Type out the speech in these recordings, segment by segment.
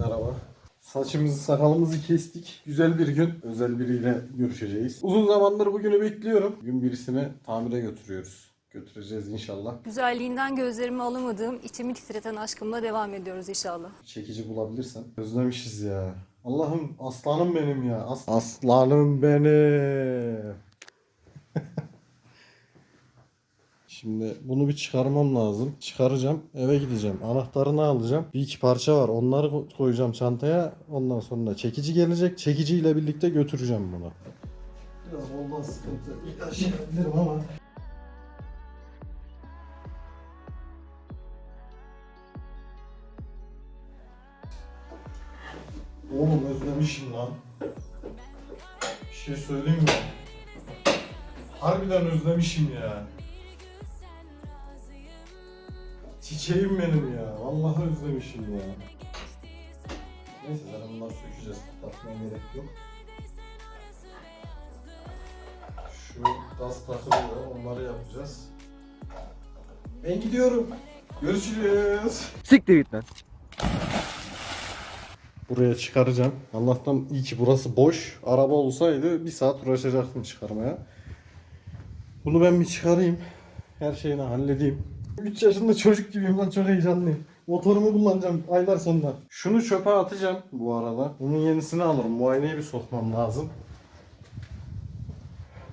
Merhaba. Saçımızı sakalımızı kestik. Güzel bir gün özel biriyle görüşeceğiz. Uzun zamandır bugünü bekliyorum. Bugün birisini tamire götürüyoruz. Götüreceğiz inşallah. Güzelliğinden gözlerimi alamadığım, içimi titreten aşkımla devam ediyoruz inşallah. Çekici bulabilirsen. Özlemişiz ya. Allah'ım aslanım benim ya. As- aslanım benim. Şimdi bunu bir çıkarmam lazım. Çıkaracağım. Eve gideceğim. Anahtarını alacağım. Bir iki parça var. Onları ko- koyacağım çantaya. Ondan sonra çekici gelecek. Çekiciyle birlikte götüreceğim bunu. Biraz ondan sıkıntı yaşayabilirim ama. Oğlum özlemişim lan. Bir şey söyleyeyim mi? Harbiden özlemişim ya. Çiçeğim benim ya. Vallahi özlemişim ya. Neyse zaten bunları sökeceğiz. Takmaya gerek yok. Şu gaz takılıyor. Onları yapacağız. Ben gidiyorum. Görüşürüz. Siktir git lan. Buraya çıkaracağım. Allah'tan iyi ki burası boş. Araba olsaydı bir saat uğraşacaktım çıkarmaya. Bunu ben bir çıkarayım. Her şeyini halledeyim. 3 yaşında çocuk gibiyim lan çok heyecanlıyım. Motorumu kullanacağım aylar sonra. Şunu çöpe atacağım bu arada. Bunun yenisini alırım. Muayeneye bir sokmam lazım.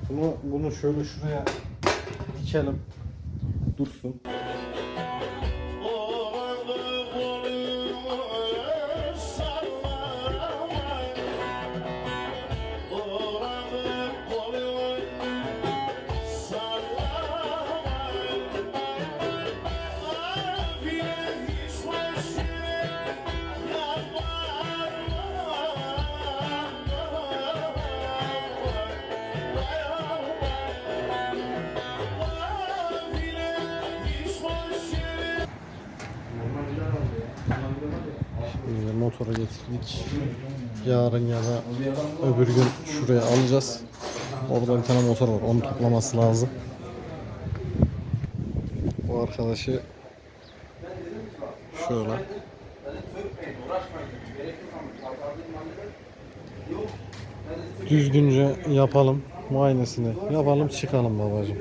Bunu, bunu şöyle şuraya dikelim. Dursun. Motora getirdik. Yarın ya da öbür gün şuraya alacağız. Orada bir tane motor var. Onu toplaması lazım. Bu arkadaşı şöyle. Düzgünce yapalım. Muayenesini yapalım çıkalım babacığım.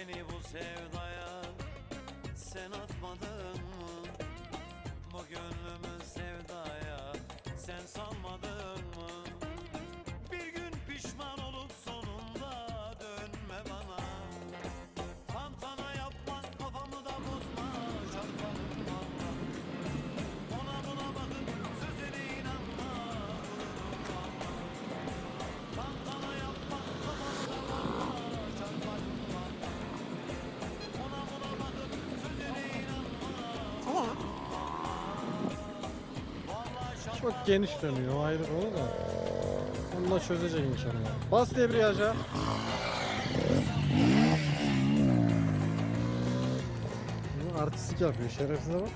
Beni bu sevdaya sen atmadın mı? Bu gönlümü sevdaya sen salmadın mı? Bir gün pişman Çok geniş dönüyor o ayrı konu da. Onu da çözecek inşallah. Bas debriyaja. Artistik yapıyor şerefsize bak.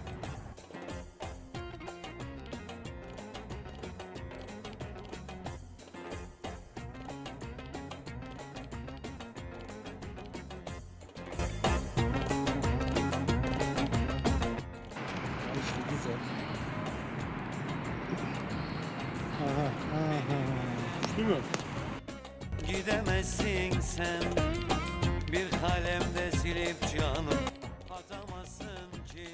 değil mi? Gidemezsin sen bir kalemde silip canım atamazsın ki